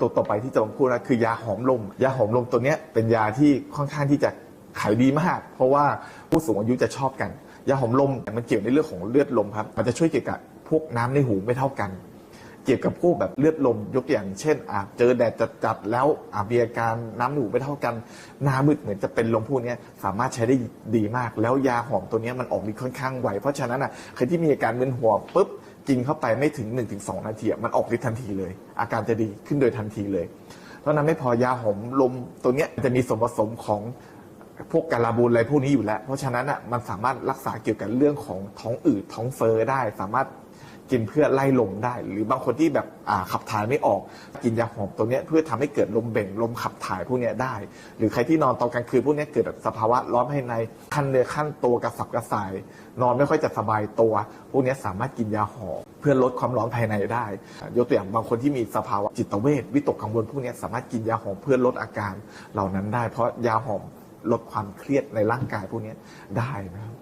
ตัวต่อไปที่จะมาพูดนะคือยาหอมลม ยาหอมลมตัวเนี้ยเป็นยาที่ค่อนข้างที่จะขายดีมาก เพราะว่าผู้สูงอายุจะชอบกัน ยาหอมลมมันเกี่ยวในเรื่องของเลือดลมครับมันจะช่วยเกี่ยวกับพวกน้ำในหูไม่เท่ากัน เกี่ยวกับพวกแบบเลือดลมยกอย่าง เช่นอะเจอแดดจัดๆแล้วอะมีอาการน้ำในหูไม่เท่ากันหน้ามืดเหมือนจะเป็นลมพวกนี้สามารถใช้ได้ดีมาก แล้วยาหอมตัวนี้มันออกฤทธิ์ค่อนข้างไวเพราะฉะนั้นอะใครที่มีอาการมึนหัวปุ๊บ กินเข้าไปไม่ถึง 1-2 นาทีมันออกฤทธิ์ทันทีเลย อาการจะดีขึ้นโดยทันทีเลยเพราะนั้นไม่พอยาหอมลมตัวเนี้ยจะมีส่วนผสมของพวกการาบูลอะไรพวกนี้อยู่แล้ว เพราะฉะนั้นอะมันสามารถรักษาเกี่ยวกับเรื่องของท้องอืดท้องเฟ้อได้ สามารถ กินเพื่อไล่ลมได้ หรือบางคนที่แบบอ่าขับถ่ายไม่ออกกินยาหอมตัวนี้เพื่อทำให้เกิดลมเบ่งลมขับถ่ายพวกนี้ได้ หรือใครที่นอนตอนกลางคืนพวกนี้เกิดสภาวะร้อนภายในขั้นเนื้อขั้นตัวกระสับกระส่าย นอนไม่ค่อยจะสบายตัว พวกนี้สามารถกินยาหอมเพื่อลดความร้อนภายในได้ ยกตัวอย่างบางคนที่มีสภาวะจิตเวทวิตกกังวลพวกนี้สามารถกินยาหอมเพื่อลดอาการเหล่านั้นได้ เพราะยาหอมลดความเครียดในร่างกายพวกนี้ได้นะครับ